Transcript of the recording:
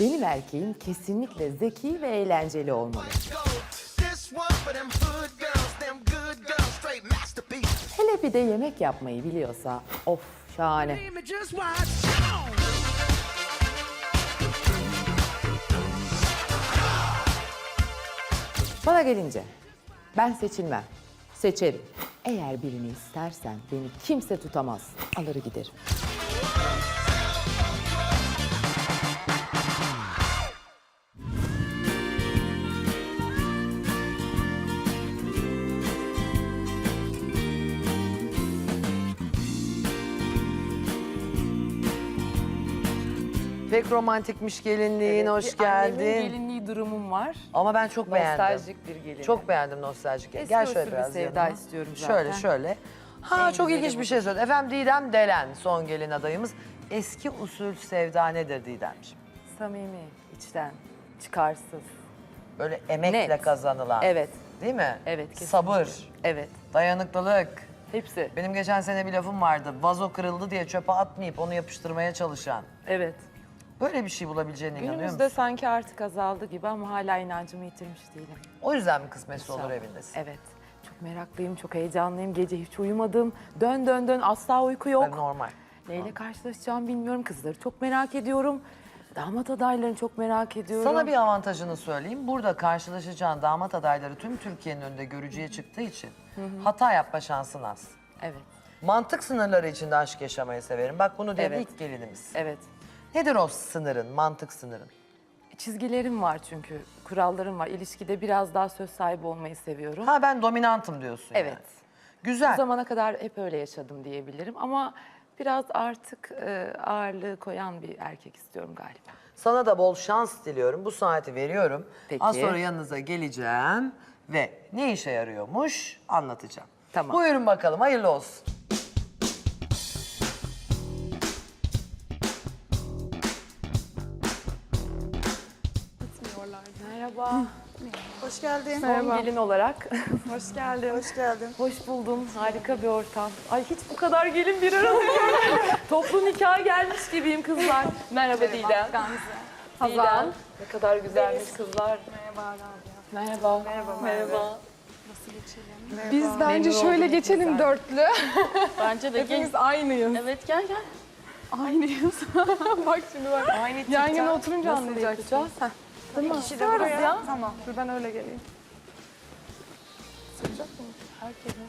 Benim erkeğim kesinlikle zeki ve eğlenceli olmalı. Hele bir de yemek yapmayı biliyorsa of şahane. Bana gelince ben seçilmem. Seçerim. Eğer birini istersen beni kimse tutamaz. Alır giderim. Pek romantikmiş gelinliğin, hoş geldin. Annemin gelinliği durumum var. Ama ben çok beğendim. Nostaljik bir gelin. Çok beğendim nostaljik. Eski Gel usul şöyle bir biraz sevda yanıma. istiyorum Şöyle zaten. şöyle. Ha En çok güzeli ilginç bir şey söyledi. Efendim Didem Delen son gelin adayımız. Eski usul sevda nedir Didemciğim? Samimi, içten, çıkarsız. Böyle emekle Net. kazanılan. Evet. Değil mi? Evet, kesinlikle. Sabır, Evet. dayanıklılık. Hepsi. Benim geçen sene bir lafım vardı. Vazo kırıldı diye çöpe atmayıp onu yapıştırmaya çalışan. Evet. Böyle bir şey bulabileceğine inanıyor Günümüzde musun? sanki artık azaldı gibi ama hala inancımı yitirmiş değilim. O yüzden mi kısmetse olur evindesin? Evet. Çok meraklıyım, çok heyecanlıyım. Gece hiç uyumadım. Dön dön dön asla uyku yok. Tabii normal. Neyle karşılaşacağım bilmiyorum. Kızları çok merak ediyorum. Damat adaylarını çok merak ediyorum. Sana bir avantajını söyleyeyim. Burada karşılaşacağın damat adayları tüm Türkiye'nin önünde görücüye çıktığı için hata yapma şansın az. Evet, Mantık sınırları içinde aşk yaşamayı severim. Bak bunu dedi Evet. ilk gelinimiz. evet. Nedir o sınırın, mantık sınırın? Çizgilerim var çünkü, kurallarım var. İlişkide biraz daha söz sahibi olmayı seviyorum. Ha ben dominantım diyorsun Evet. yani. Güzel. Bu zamana kadar hep öyle yaşadım diyebilirim ama biraz artık e, ağırlığı koyan bir erkek istiyorum galiba. Sana da bol şans diliyorum. Bu saati veriyorum. Peki. Az sonra yanınıza geleceğim ve ne işe yarıyormuş anlatacağım. Tamam. Buyurun bakalım hayırlı olsun. Merhaba. Hoş geldin. Son gelin olarak. Hoş geldin. Hoş geldin. Hoş buldum. Harika bir ortam. Ay hiç bu kadar gelin bir arada. Toplu nikaha gelmiş gibiyim kızlar. Merhaba Didem. Gamze. Hazal. Ne kadar güzelmiş kızlar. Merhaba Rabia. Merhaba. Merhaba. Merhaba. Nasıl geçelim? Biz bence Memnun şöyle oldum. geçelim Güzel. dörtlü. Bence de Hepimiz aynıyız. Evet gel gel. Aynıyız. bak şimdi bak. Aynı Yan yana oturunca nasıl anlayacaksın. yapacağız? Heh. Tamam. kişi de buraya. ya. Tamam. Dur ben öyle geleyim. Herkes nasıl